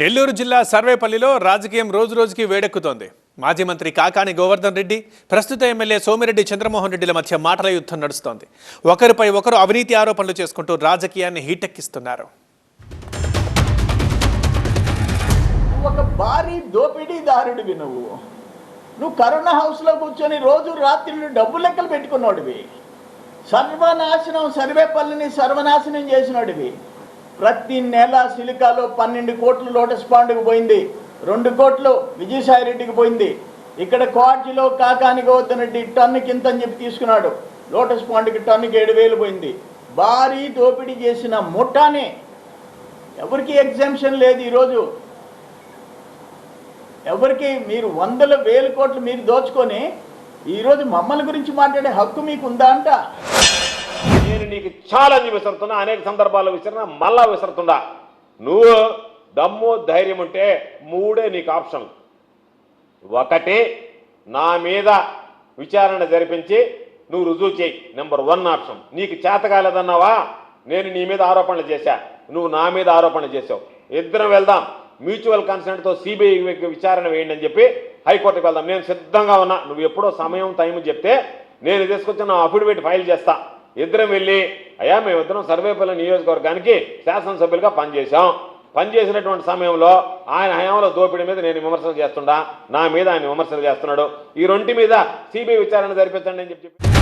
నెల్లూరు జిల్లా సర్వేపల్లిలో రాజకీయం రోజు రోజుకి వేడెక్కుతోంది. మాజీ మంత్రి కాకాని గోవర్ధన్ రెడ్డి ప్రస్తుత ఎమ్మెల్యే సోమిరెడ్డి చంద్రమోహన్ రెడ్డిల మధ్య మాటల యుద్ధం నడుస్తోంది. ఒకరిపై ఒకరు అవినీతి ఆరోపణలు చేసుకుంటూ రాజకీయాన్ని హీటెక్కిస్తున్నారు. ఒక భారీ దోపిడీదారుడివి నువ్వు. నువ్వు కరోనా హౌస్లో కూర్చొని రోజు రాత్రి డబ్బు లెక్కలు పెట్టుకున్నాడివి. సర్వనాశనం సర్వేపల్లిని సర్వనాశనం చేసినాడివి. ప్రతి నెల సిలికాలో పన్నెండు కోట్లు లోటస్ పాండ్కి పోయింది. రెండు కోట్లు విజయసాయి రెడ్డికి పోయింది. ఇక్కడ కోటిలో కాకాని గౌతమ్ రెడ్డి టన్నుకి ఇంత అని చెప్పి తీసుకున్నాడు. లోటస్ పాండ్కి టన్నుకి ఏడు వేలు పోయింది. భారీ దోపిడీ చేసిన ముఠానే. ఎవరికి ఎగ్జామ్షన్ లేదు ఈరోజు. ఎవరికి మీరు వందల వేల కోట్లు మీరు దోచుకొని ఈరోజు మమ్మల్ని గురించి మాట్లాడే హక్కు మీకు ఉందా అంట. నేను నీకు ఛాలెంజ్ విసురుతున్నా అనేక సందర్భాల్లో విసిరినా మళ్ళా విసురుతుండా. నువ్వు దమ్ము ధైర్యం ఉంటే మూడే నీకు ఆప్షన్ ఒకటి నా మీద విచారణ జరిపించి నువ్వు రుజువు చేయి. Number one option. నీకు చేత కాలేదన్నావా? నేను నీ మీద ఆరోపణలు చేశా. నువ్వు నా మీద ఆరోపణలు చేసావు ఇద్దరం వెళ్దాం. మ్యూచువల్ కన్సెంట్తో సిబిఐ విచారణ వేయండి అని చెప్పి హైకోర్టుకి వెళ్దాం. నేను సిద్ధంగా ఉన్నా. నువ్వు ఎప్పుడో సమయం టైం చెప్తే నేను తీసుకొచ్చి నా అఫిడవిట్ ఫైల్ చేస్తా. ఇద్దరం వెళ్ళి అయ్యా మేమిద్దరం సర్వేపల్లి నియోజకవర్గానికి శాసనసభ్యులుగా పనిచేశాం. పనిచేసినటువంటి సమయంలో ఆయన హయాంలో దోపిడీ మీద నేను విమర్శలు చేస్తుండా. నా మీద ఆయన విమర్శలు చేస్తున్నాడు. ఈ రెంటి మీద సిబిఐ విచారణ జరిపించండి అని చెప్పి